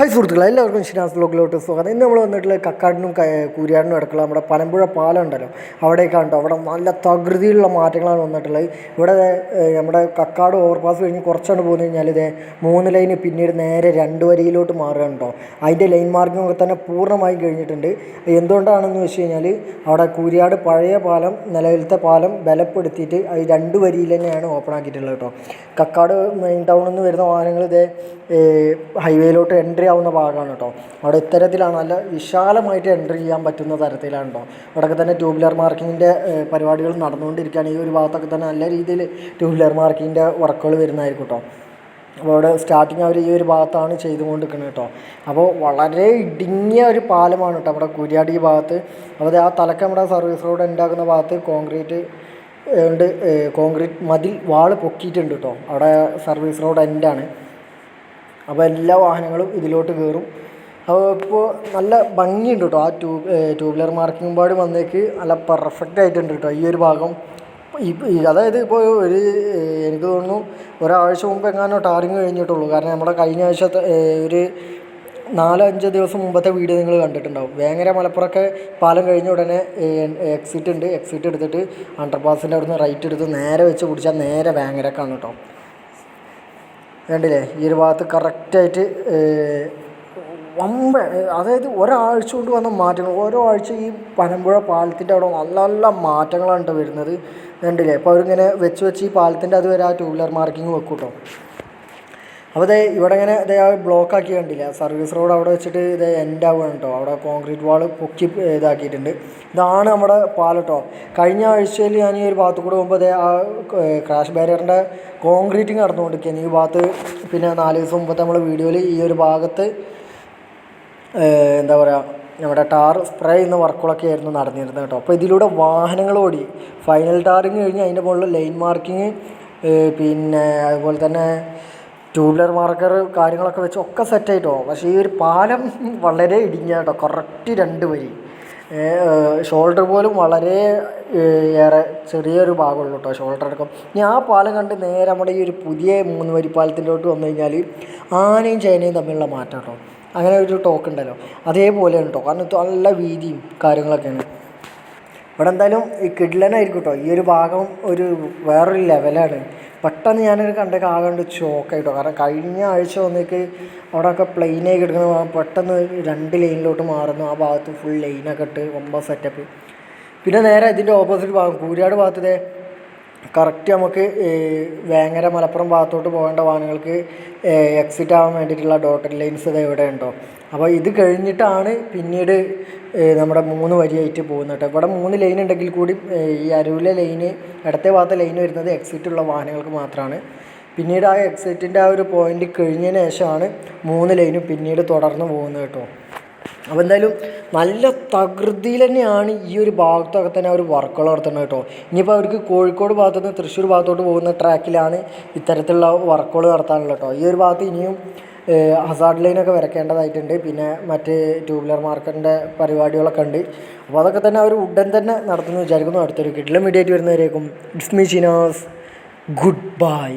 Hi സുഹൃത്തുക്കളെ. എല്ലാവർക്കും ശ്രീനാസ് ബ്ലോഗിലോട്ട് സ്വാഗതം. ഇന്ന് നമ്മൾ വന്നിട്ടുള്ള കക്കാടിനും കൂരിയാടിനും അടുക്കള നമ്മുടെ പനമ്പുഴ പാലം ഉണ്ടല്ലോ. അവിടേക്കാണ് കേട്ടോ. അവിടെ നല്ല തകൃതിയിലുള്ള മാറ്റങ്ങളാണ് വന്നിട്ടുള്ളത്. ഇവിടെ നമ്മുടെ കക്കാട് ഓവർപാസ് കഴിഞ്ഞ് കുറച്ചാണ് പോകുന്നത് കഴിഞ്ഞാൽ ഇതേ മൂന്ന് ലൈന് പിന്നീട് നേരെ രണ്ട് വരിയിലോട്ട് മാറുകയാണ് കേട്ടോ. അതിന്റെ ലൈൻ മാർക്കിംഗ് ഒക്കെ തന്നെ പൂർണമായി കഴിഞ്ഞിട്ടുണ്ട്. എന്തുകൊണ്ടാണെന്ന് വെച്ച് കഴിഞ്ഞാൽ അവിടെ കൂരിയാട് പഴയ പാലം നിലവിലത്തെ പാലം ബലപ്പെടുത്തിയിട്ട് അത് രണ്ട് വരിയിൽ തന്നെയാണ് ഓപ്പൺ ആക്കിയിട്ടുള്ളത് കേട്ടോ. കക്കാട് മെയിൻ ടൗണിൽ നിന്ന് വരുന്ന വാഹനങ്ങൾ ഇതേ ഹൈവേയിലോട്ട് എൻട്രി ആവുന്ന ഭാഗമാണ് കേട്ടോ അവിടെ ഇത്തരത്തിലാണ് നല്ല വിശാലമായിട്ട് എന്റർ ചെയ്യാൻ പറ്റുന്ന തരത്തിലാണ് കേട്ടോ അവിടെയൊക്കെ തന്നെ ട്യൂബ്ലർ മാർക്കിങ്ങിന്റെ പരിപാടികൾ നടന്നുകൊണ്ടിരിക്കുകയാണ്. ഈ ഒരു ഭാഗത്തൊക്കെ തന്നെ നല്ല രീതിയിൽ ട്യൂബ്ലർ മാർക്കിങ്ങിന്റെ വർക്കുകൾ വരുന്നതായിരിക്കും കേട്ടോ അപ്പോൾ അവിടെ സ്റ്റാർട്ടിങ് അവർ ഈ ഒരു ഭാഗത്താണ് ചെയ്തുകൊണ്ടിരിക്കുന്നത് കേട്ടോ അപ്പോൾ വളരെ ഇടുങ്ങിയ ഒരു പാലമാണ് കേട്ടോ നമ്മുടെ കുര്യാടി ഭാഗത്ത്. അപ്പോൾ ആ തലക്ക് നമ്മുടെ സർവീസ് റോഡ് ഉണ്ടാക്കുന്ന ഭാഗത്ത് കോൺക്രീറ്റ് ഉണ്ട് കോൺക്രീറ്റ് മതിൽ വാൾ പൊക്കിയിട്ടുണ്ട് കേട്ടോ അവിടെ സർവീസ് റോഡ് എൻഡാണ് അപ്പോൾ എല്ലാ വാഹനങ്ങളും ഇതിലോട്ട് കയറും. അപ്പോൾ ഇപ്പോൾ നല്ല ഭംഗിയുണ്ട് കേട്ടോ ആ ട്യൂബ് ട്യൂബ്ലർ മാർക്കിംഗ് പാട് വന്നേക്ക് നല്ല പെർഫെക്റ്റ് ആയിട്ടുണ്ട് കേട്ടോ ഈ ഒരു ഭാഗം. അതായത് ഇപ്പോൾ ഒരു എനിക്ക് തോന്നുന്നു ഒരാഴ്ച മുമ്പ് എങ്ങാനോ ടാറിങ് കഴിഞ്ഞിട്ടുള്ളൂ. കാരണം നമ്മുടെ കഴിഞ്ഞ ആഴ്ചത്തെ ഒരു നാലോ അഞ്ചോ ദിവസം മുമ്പത്തെ വീഡിയോ നിങ്ങൾ കണ്ടിട്ടുണ്ടാവും. വേങ്ങര മലപ്പുറമൊക്കെ പാലം കഴിഞ്ഞ ഉടനെ എക്സിറ്റ് ഉണ്ട്. എക്സിറ്റ് എടുത്തിട്ട് അണ്ടർപാസിന്റെ അവിടുന്ന് റൈറ്റ് എടുത്ത് നേരെ വെച്ച് പിടിച്ചാൽ നേരെ വേങ്ങരക്കാണ് കേട്ടോ. കണ്ടില്ലേ? ഈ ഒരു ഭാഗത്ത് കറക്റ്റായിട്ട് വമ്പ അതായത് ഒരാഴ്ച കൊണ്ട് വന്ന മാറ്റങ്ങൾ. ഓരോ ആഴ്ച ഈ പനമ്പുഴ പാലത്തിന്റെ അവിടെ നല്ല നല്ല മാറ്റങ്ങളാണ് കേട്ടോ വരുന്നത്. കണ്ടില്ലേ? അപ്പോൾ അവരിങ്ങനെ വെച്ച് വെച്ച് ഈ പാലത്തിന്റെ അതുവരെ ആ ടൂ വീലർ മാർക്കിങ് വെക്കൂട്ടോ കേട്ടോ. അപ്പോൾ ദേ ഇവിടെ ഇങ്ങനെ ഇതേ ആ ബ്ലോക്ക് ആക്കി കണ്ടില്ല? സർവീസ് റോഡ് അവിടെ വെച്ചിട്ട് ഇത് എൻഡ് ആവുകയാണ് കേട്ടോ അവിടെ കോൺക്രീറ്റ് വാൾ പൊക്കി ഇതാക്കിയിട്ടുണ്ട്. ഇതാണ് നമ്മുടെ പാലം കേട്ടോ കഴിഞ്ഞ ആഴ്ചയിൽ ഞാൻ ഈ ഒരു ഭാഗത്ത് കൂടെ പോകുമ്പോൾ ദേ ആ ക്രാഷ് ബാരിയറിന്റെ കോൺക്രീറ്റിങ് നടന്നുകൊണ്ടിരിക്കുകയാണ് ഈ ഭാഗത്ത് പിന്നെ നാല് ദിവസം മുമ്പത്തെ നമ്മൾ വീഡിയോയിൽ ഈ ഒരു ഭാഗത്ത് എന്താ പറയുക നമ്മുടെ ടാർ സ്പ്രേ ചെയ്യുന്ന വർക്കുകളൊക്കെ ആയിരുന്നു നടന്നിരുന്നത് കേട്ടോ അപ്പോൾ ഇതിലൂടെ വാഹനങ്ങൾ ഓടി. ഫൈനൽ ടാറിങ് കഴിഞ്ഞ് അതിന്റെ മുകളിൽ ലൈൻ മാർക്കിങ് പിന്നെ അതുപോലെ തന്നെ ട്യൂബ്ലർ മാർക്കർ കാര്യങ്ങളൊക്കെ വെച്ച് ഒക്കെ സെറ്റായിട്ടോ പക്ഷേ ഈ ഒരു പാലം വളരെ ഇടിഞ്ഞ കേട്ടോ. കറക്റ്റ് രണ്ട് വരി. ഷോൾഡർ പോലും വളരെ ഏറെ ചെറിയൊരു ഭാഗമുള്ളൂ കേട്ടോ ഷോൾഡർ അടക്കം. ഇനി ആ പാലം കണ്ട് നേരെ നമ്മുടെ ഈ ഒരു പുതിയ മൂന്ന് വരി പാലത്തിലോട്ട് വന്നു കഴിഞ്ഞാൽ ആനയും ചേനയും തമ്മിലുള്ള മാറ്റം കേട്ടോ. അങ്ങനെ ഒരു ടോക്ക് ഉണ്ടല്ലോ. അതേപോലെയാണ് കേട്ടോ. കാരണം നല്ല വീതിയും കാര്യങ്ങളൊക്കെയാണ്. ഇവിടെ എന്തായാലും ഈ കിഡ്ലനായിരിക്കും കേട്ടോ. ഈ ഒരു ഭാഗം ഒരു വേറൊരു ലെവലാണ് പെട്ടെന്ന് ഞാനൊരു കണ്ടൊക്കെ ആകാണ്ട് ഷോക്കായിട്ടോ കാരണം കഴിഞ്ഞ ആഴ്ച വന്നേക്ക് അവിടെയൊക്കെ പ്ലെയിനായി കിടക്കുന്ന പെട്ടെന്ന് രണ്ട് ലൈനിലോട്ട് മാറുന്നു. ആ ഭാഗത്ത് ഫുൾ ലൈനൊക്കെ ഇട്ട് ഒമ്പത് സെറ്റപ്പ് പിന്നെ നേരെ ഇതിന്റെ ഓപ്പോസിറ്റ് ഭാഗം കൂരിയാട് ഭാഗത്തേ കറക്റ്റ് നമുക്ക് വേങ്ങര മലപ്പുറം ഭാഗത്തോട്ട് പോകേണ്ട വാഹനങ്ങൾക്ക് എക്സിറ്റ് ആവാൻ വേണ്ടിയിട്ടുള്ള ഡോട്ടഡ് ലൈൻസ് ഇത് ഇവിടെ ഉണ്ടോ? അപ്പോൾ ഇത് കഴിഞ്ഞിട്ടാണ് പിന്നീട് നമ്മുടെ മൂന്ന് വരിയായിട്ട് പോകുന്നത് കേട്ടോ. ഇവിടെ മൂന്ന് ലൈൻ ഉണ്ടെങ്കിൽ കൂടി ഈ അരുവിലെ ലൈന് ഇടത്തെ ഭാഗത്തെ ലൈൻ വരുന്നത് എക്സിറ്റ് ഉള്ള വാഹനങ്ങൾക്ക് മാത്രമാണ് പിന്നീട് ആ എക്സിറ്റിന്റെ ആ ഒരു പോയിന്റ് കഴിഞ്ഞതിന് ശേഷമാണ് മൂന്ന് ലൈനും പിന്നീട് തുടർന്ന് പോകുന്നത് കേട്ടോ. അപ്പോൾ എന്തായാലും നല്ല തകൃതിയിൽ തന്നെയാണ് ഈ ഒരു ഭാഗത്തൊക്കെ തന്നെ അവർ വർക്കുകൾ നടത്തുന്നത് കേട്ടോ. ഇനിയിപ്പോൾ അവർക്ക് കോഴിക്കോട് ഭാഗത്തു നിന്ന് തൃശ്ശൂർ ഭാഗത്തോട്ട് പോകുന്ന ട്രാക്കിലാണ് ഇത്തരത്തിലുള്ള വർക്കുകൾ നടത്താനുള്ളത് കേട്ടോ. ഈ ഒരു ഭാഗത്ത് ഇനിയും ഹസാർഡ് ലൈനൊക്കെ വരയ്ക്കേണ്ടതായിട്ടുണ്ട്. പിന്നെ മറ്റ് ട്യൂബ്ലർ മാർക്കറിന്റെ പരിപാടികളൊക്കെ ഉണ്ട്. അപ്പോൾ അതൊക്കെ തന്നെ അവർ ഉടൻ തന്നെ നടത്തുമെന്ന് വിചാരിക്കുന്നു. അടുത്തൊരു കിഡിലും media വരുന്നവരേക്കും it's me Shinas good bye